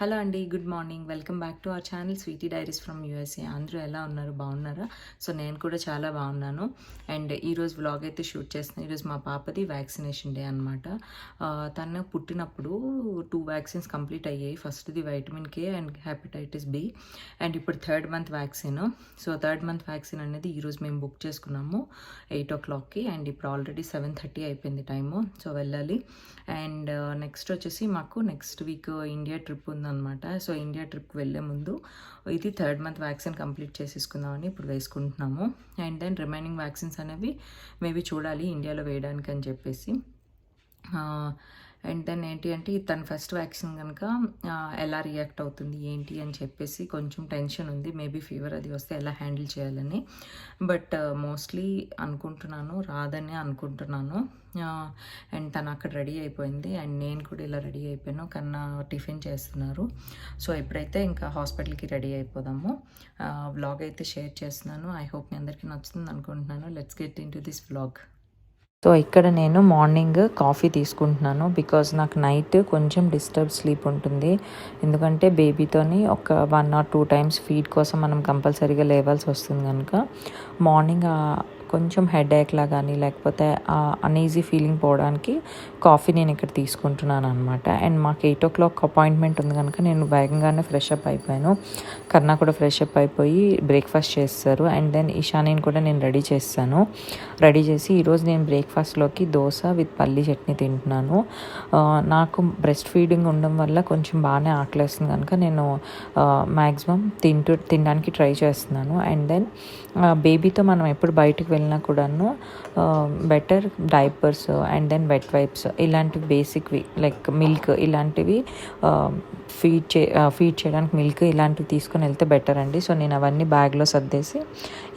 Hello అండి good morning. Welcome back to our channel Sweety Diaries from USA. అందరూ ఎలా ఉన్నారు? బాగున్నారా? సో నేను కూడా చాలా బాగున్నాను. అండ్ ఈరోజు వ్లాగ్ అయితే షూట్ చేస్తున్నాను ఈరోజు మా పాపది వ్యాక్సినేషన్ డే అనమాట తను పుట్టినప్పుడు టూ వ్యాక్సిన్స్ కంప్లీట్ అయ్యాయి. ఫస్ట్ది vitamin K and hepatitis B. And ఇప్పుడు third month vaccine. So third month vaccine అనేది ఈరోజు మేము బుక్ చేసుకున్నాము ఎయిట్ ఓ క్లాక్కి. అండ్ ఇప్పుడు ఆల్రెడీ సెవెన్ థర్టీ అయిపోయింది టైము. సో వెళ్ళాలి. అండ్ నెక్స్ట్ వచ్చేసి మాకు నెక్స్ట్ వీక్ ఇండియా ట్రిప్ ఉంది అనమాట సో ఇండియా ట్రిప్కి వెళ్ళే ముందు ఇది థర్డ్ మంత్ వ్యాక్సిన్ కంప్లీట్ చేసేసుకుందామని ఇప్పుడు వేసుకుంటున్నాము. అండ్ దెన్ రిమైనింగ్ వ్యాక్సిన్స్ అనేవి మేబీ చూడాలి ఇండియాలో వేయడానికి అని చెప్పేసి అండ్ దెన్ ఏంటి అంటే తన ఫస్ట్ వ్యాక్సిన్ కనుక ఎలా రియాక్ట్ అవుతుంది ఏంటి అని చెప్పేసి కొంచెం టెన్షన్ ఉంది. మేబీ ఫీవర్ అది వస్తే ఎలా హ్యాండిల్ చేయాలని. బట్ మోస్ట్లీ అనుకుంటున్నాను రాదని అనుకుంటున్నాను. అండ్ తను అక్కడ రెడీ అయిపోయింది. అండ్ నేను కూడా ఇలా రెడీ అయిపోయాను. కన్నా టిఫిన్ చేస్తున్నారు. సో ఎప్పుడైతే ఇంకా హాస్పిటల్కి రెడీ అయిపోదాము. వ్లాగ్ అయితే షేర్ చేస్తున్నాను. ఐ హోప్ మీ అందరికీ నచ్చుతుంది అనుకుంటున్నాను. Let's get into this vlog. So ఇక్కడ నేను మార్నింగ్ కాఫీ తీసుకుంటున్నాను బికాజ్ నాకు నైట్ కొంచెం డిస్టర్బ్ స్లీప్ ఉంటుంది. ఎందుకంటే బేబీతోని ఒక one or two times feed కోసం మనం కంపల్సరీగా లేవాల్సి వస్తుంది కనుక మార్నింగ్ కొంచెం హెడ్ కానీ లేకపోతే అన్ఈజీ ఫీలింగ్ పోవడానికి కాఫీ నేను ఇక్కడ తీసుకుంటున్నాను అనమాట అండ్ మాకు ఎయిట్ ఓ క్లాక్ అపాయింట్మెంట్ ఉంది కనుక నేను వేగంగానే ఫ్రెష్ అప్ అయిపోయాను. కన్నా కూడా ఫ్రెష్ అప్ అయిపోయి బ్రేక్ఫాస్ట్ చేస్తారు. అండ్ దెన్ ఇషానీని కూడా నేను రెడీ చేస్తాను. రెడీ చేసి ఈరోజు నేను బ్రేక్ఫాస్ట్లోకి దోశ విత్ పల్లీ చట్నీ తింటున్నాను. నాకు బ్రెస్ట్ ఫీడింగ్ ఉండడం వల్ల కొంచెం బాగానే ఆకలేస్తుంది కనుక నేను మ్యాక్సిమం తింటూ తినడానికి ట్రై చేస్తున్నాను. అండ్ దెన్ బేబీతో మనం ఎప్పుడు బయటకు వెళ్ళినా కూడాను better diapers and then wet wipes ఇలాంటివి బేసిక్వి లైక్ మిల్క్ ఇలాంటివి ఫీడ్ చే ఫీడ్ చేయడానికి మిల్క్ ఇలాంటివి తీసుకొని వెళ్తే బెటర్ అండి. సో నేను అవన్నీ బ్యాగ్లో సర్దేసి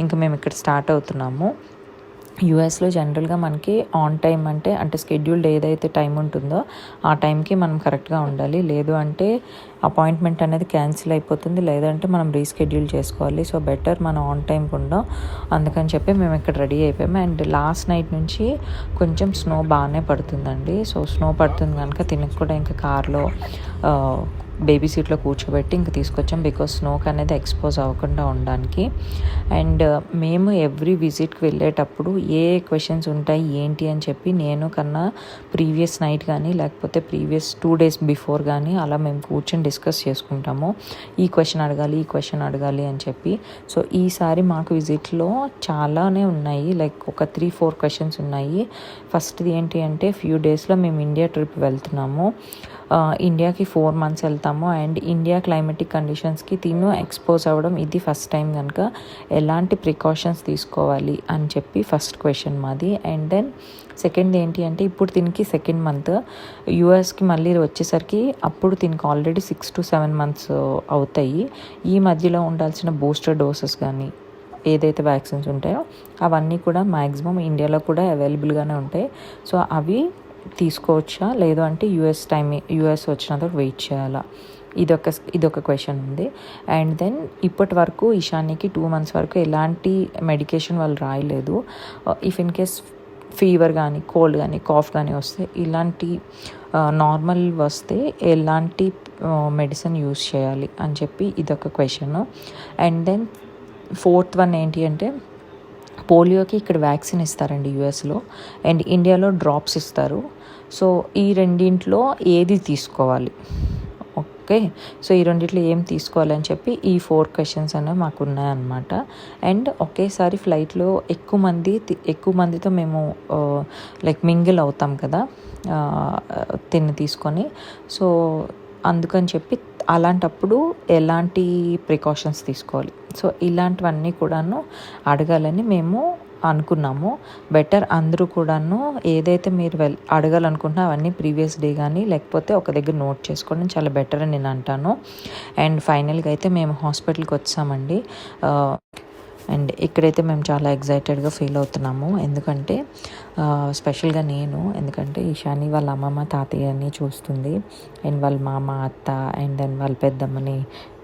ఇంకా మేము ఇక్కడ స్టార్ట్ అవుతున్నాము. యూఎస్లో జనరల్గా మనకి ఆన్ టైం అంటే అంటే షెడ్యూల్డ్ ఏదైతే టైం ఉంటుందో ఆ టైంకి మనం కరెక్ట్గా ఉండాలి. లేదు అంటే అపాయింట్మెంట్ అనేది క్యాన్సిల్ అయిపోతుంది. లేదంటే మనం రీస్కెడ్యూల్ చేసుకోవాలి. సో బెటర్ మనం ఆన్ టైంకి ఉండం. అందుకని చెప్పి మేము ఇక్కడ రెడీ అయిపోయాము. అండ్ లాస్ట్ నైట్ నుంచి కొంచెం స్నో బాగానే పడుతుందండి. సో స్నో పడుతుంది కనుక తినకు కూడా ఇంకా కార్లో బేబీ సీట్లో కూర్చోబెట్టి ఇంక తీసుకొచ్చాం బికాస్ స్నోక్ అనేది ఎక్స్పోజ్ అవ్వకుండా ఉండడానికి. అండ్ uh, మేము ఎవ్రీ విజిట్కి వెళ్ళేటప్పుడు ఏ క్వశ్చన్స్ ఉంటాయి ఏంటి అని చెప్పి నేను కన్నా ప్రీవియస్ నైట్ కానీ లేకపోతే ప్రీవియస్ టూ డేస్ బిఫోర్ కానీ అలా మేము కూర్చొని డిస్కస్ చేసుకుంటాము. ఈ క్వశ్చన్ అడగాలి ఈ క్వశ్చన్ అడగాలి అని చెప్పి. సో ఈసారి మాకు విజిట్లో చాలానే ఉన్నాయి. లైక్ ఒక త్రీ ఫోర్ క్వశ్చన్స్ ఉన్నాయి. ఫస్ట్ది ఏంటి అంటే ఫ్యూ డేస్లో మేము ఇండియా ట్రిప్ వెళ్తున్నాము. ఇండియాకి ఫోర్ మంత్స్ వెళ్తాము. అండ్ ఇండియా క్లైమేటిక్ కండిషన్స్కి తిను ఎక్స్పోజ్ అవ్వడం ఇది ఫస్ట్ టైం కనుక ఎలాంటి ప్రికాషన్స్ తీసుకోవాలి అని చెప్పి ఫస్ట్ క్వశ్చన్ మాది. అండ్ దెన్ సెకండ్ ఏంటి అంటే ఇప్పుడు దీనికి సెకండ్ మంత్. యూఎస్కి మళ్ళీ వచ్చేసరికి అప్పుడు దీనికి already six to seven months అవుతాయి. ఈ మధ్యలో ఉండాల్సిన బూస్టర్ డోసెస్ కానీ ఏదైతే వ్యాక్సిన్స్ ఉంటాయో అవన్నీ కూడా మ్యాక్సిమం ఇండియాలో కూడా అవైలబుల్గానే ఉంటాయి. సో అవి తీసుకోవచ్చా? లేదు అంటే యూఎస్ టైం యూఎస్ తర్వాత వెయిట్ చేయాలా? ఇదొక ఇదొక క్వశ్చన్ ఉంది. అండ్ దెన్ ఇప్పటి వరకు ఈశాన్యకి టూ మంత్స్ వరకు ఎలాంటి మెడికేషన్ వాళ్ళు రాయలేదు. ఇఫ్ ఇన్ కేస్ ఫీవర్ కానీ కోల్డ్ కానీ కాఫ్ కానీ వస్తే ఇలాంటి uh, నార్మల్ వస్తే ఎలాంటి uh, మెడిసిన్ యూస్ చేయాలి అని చెప్పి ఇదొక question and then fourth one ఏంటి అంటే పోలియోకి ఇక్కడ వ్యాక్సిన్ ఇస్తారండి యూఎస్లో అండ్ ఇండియాలో డ్రాప్స్ ఇస్తారు. సో ఈ రెండింట్లో ఏది తీసుకోవాలి? ఓకే. సో ఈ రెండిట్లో ఏం తీసుకోవాలని చెప్పి ఈ ఫోర్ క్వశ్చన్స్ అనేవి మాకు ఉన్నాయన్నమాట అండ్ ఒకేసారి ఫ్లైట్లో ఎక్కువ మంది ఎక్కువ మందితో మేము లైక్ మింగిల్ అవుతాం కదా తిని తీసుకొని. సో అందుకని చెప్పి అలాంటప్పుడు ఎలాంటి ప్రికాషన్స్ తీసుకోవాలి. సో ఇలాంటివన్నీ కూడాను అడగాలని మేము అనుకున్నాము. బెటర్ అందరూ కూడాను ఏదైతే మీరు వెల్ అడగాలనుకుంటున్నా అవన్నీ ప్రీవియస్ డే కానీ లేకపోతే ఒక దగ్గర నోట్ చేసుకోవడం చాలా బెటర్ అని నేను అంటాను. అండ్ ఫైనల్గా అయితే మేము హాస్పిటల్కి వచ్చామండి. అండ్ ఇక్కడైతే మేము చాలా ఎగ్జైటెడ్గా ఫీల్ అవుతున్నాము. ఎందుకంటే స్పెషల్గా నేను ఎందుకంటే ఈశాని వాళ్ళ అమ్మమ్మ తాతయ్యని చూస్తుంది. అండ్ వాళ్ళ మామ అత్త అండ్ దెన్ వాళ్ళ పెద్దమ్మని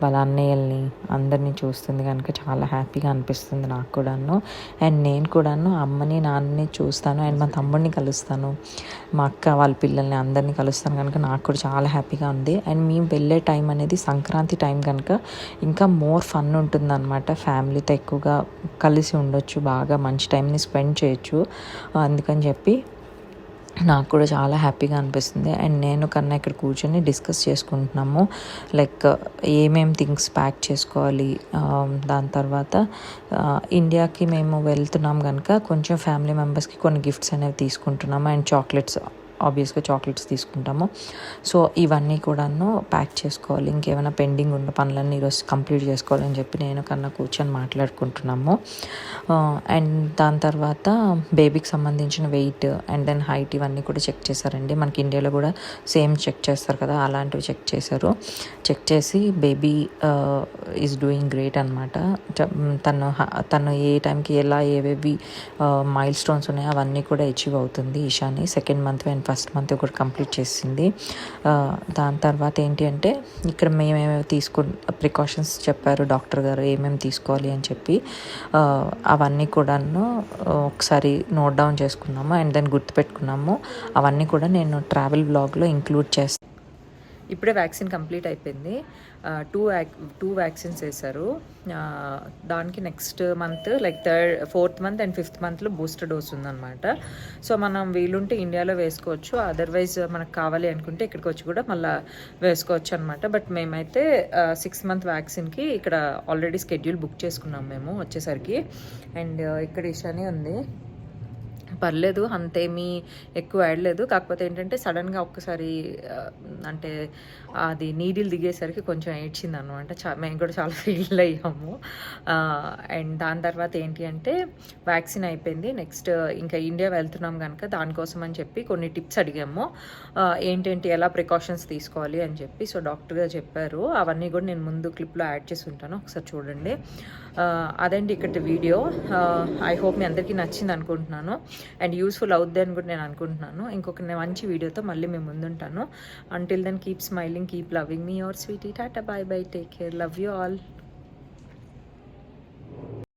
వాళ్ళ అన్నయ్యల్ని అందరినీ చూస్తుంది కనుక చాలా హ్యాపీగా అనిపిస్తుంది నాకు కూడాను. అండ్ నేను కూడాను అమ్మని నాన్నని చూస్తాను. అండ్ మా తమ్ముడిని కలుస్తాను. మా అక్క వాళ్ళ పిల్లల్ని అందరినీ కలుస్తాను కనుక నాకు కూడా చాలా హ్యాపీగా ఉంది. అండ్ మేము వెళ్ళే టైం అనేది సంక్రాంతి టైం కనుక ఇంకా మోర్ ఫన్ ఉంటుంది అనమాట ఫ్యామిలీతో ఎక్కువగా కలిసి ఉండొచ్చు బాగా మంచి టైంని స్పెండ్ చేయొచ్చు అందుకని చెప్పి నాకు కూడా చాలా హ్యాపీగా అనిపిస్తుంది. అండ్ నేను కన్నా ఇక్కడ కూర్చొని డిస్కస్ చేసుకుంటున్నాము. లైక్ ఏమేం థింగ్స్ ప్యాక్ చేసుకోవాలి? దాని తర్వాత ఇండియాకి మేము వెళ్తున్నాం కనుక కొంచెం ఫ్యామిలీ మెంబర్స్కి కొన్ని గిఫ్ట్స్ అనేవి తీసుకుంటున్నాము. అండ్ చాక్లెట్స్ ఆబ్వియస్గా చాక్లెట్స్ తీసుకుంటాము. సో ఇవన్నీ కూడాను ప్యాక్ చేసుకోవాలి. ఇంకేమైనా పెండింగ్ ఉన్న పనులన్నీ ఈరోజు కంప్లీట్ చేసుకోవాలని చెప్పి నేను కన్నా కూర్చొని మాట్లాడుకుంటున్నాము. అండ్ దాని తర్వాత బేబీకి సంబంధించిన వెయిట్ అండ్ దెన్ హైట్ ఇవన్నీ కూడా చెక్ చేశారండి. మనకి ఇండియాలో కూడా సేమ్ చెక్ చేస్తారు కదా అలాంటివి చెక్ చేశారు. చెక్ చేసి బేబీ ఈజ్ డూయింగ్ గ్రేట్ అనమాట తను తను ఏ టైంకి ఎలా ఏవేవి మైల్ స్టోన్స్ ఉన్నాయో అవన్నీ కూడా అచీవ్ అవుతుంది Ishani second month and first month ఒకటి కంప్లీట్ చేసింది. దాని తర్వాత ఏంటి అంటే ఇక్కడ మేమేమి తీసుకు ప్రికాషన్స్ చెప్పారు డాక్టర్ గారు ఏమేమి తీసుకోవాలి అని చెప్పి. అవన్నీ కూడాను ఒకసారి నోట్ డౌన్ చేసుకున్నాము అండ్ దెన్ గుర్తుపెట్టుకున్నాము. అవన్నీ కూడా నేను ట్రావెల్ బ్లాగ్లో ఇంక్లూడ్ చేస్తాను. ఇప్పుడే వ్యాక్సిన్ కంప్లీట్ అయిపోయింది. టూ వ్యాక్ టూ వ్యాక్సిన్స్ వేశారు. దానికి next month like third fourth month and fifth మంత్లో బూస్టర్ డోస్ ఉందన్నమాట. సో మనం వీలుంటే ఇండియాలో వేసుకోవచ్చు. అదర్వైజ్ మనకు కావాలి అనుకుంటే ఇక్కడికి వచ్చి కూడా మళ్ళీ వేసుకోవచ్చు అనమాట బట్ మేమైతే సిక్స్ మంత్ వ్యాక్సిన్కి ఇక్కడ ఆల్రెడీ స్కెడ్యూల్ బుక్ చేసుకున్నాం మేము వచ్చేసరికి. అండ్ ఇక్కడ ఇషాని ఉంది. పర్లేదు అంతేమీ ఎక్కువ ఆడలేదు కాకపోతే ఏంటంటే సడన్గా ఒక్కసారి అంటే అది నీడిల్ దిగేసరికి కొంచెం ఏడ్చింది అనమాట చా మేము కూడా చాలా ఫీల్ అయ్యాము. అండ్ దాని తర్వాత ఏంటి అంటే వ్యాక్సిన్ అయిపోయింది. నెక్స్ట్ ఇంకా ఇండియా వెళ్తున్నాం కనుక దానికోసం అని చెప్పి కొన్ని టిప్స్ అడిగాము. ఆ, ఏంటేంటి ఎలా ప్రికాషన్స్ తీసుకోవాలి అని చెప్పి. సో డాక్టర్ గారు చెప్పారు. అవన్నీ కూడా నేను ముందు క్లిప్లో యాడ్ చేసి ఉంటాను. ఒకసారి చూడండి. అదండి ఇక్కడ వీడియో. ఐ హోప్ మీ అందరికీ నచ్చింది అనుకుంటున్నాను అండ్ యూస్ఫుల్ అవుద్ది అని కూడా నేను అనుకుంటున్నాను. ఇంకొక మంచి వీడియోతో మళ్ళీ మేము ముందుంటాను. Until then keep smiling keep loving me your Sweety tata bye bye take care love you all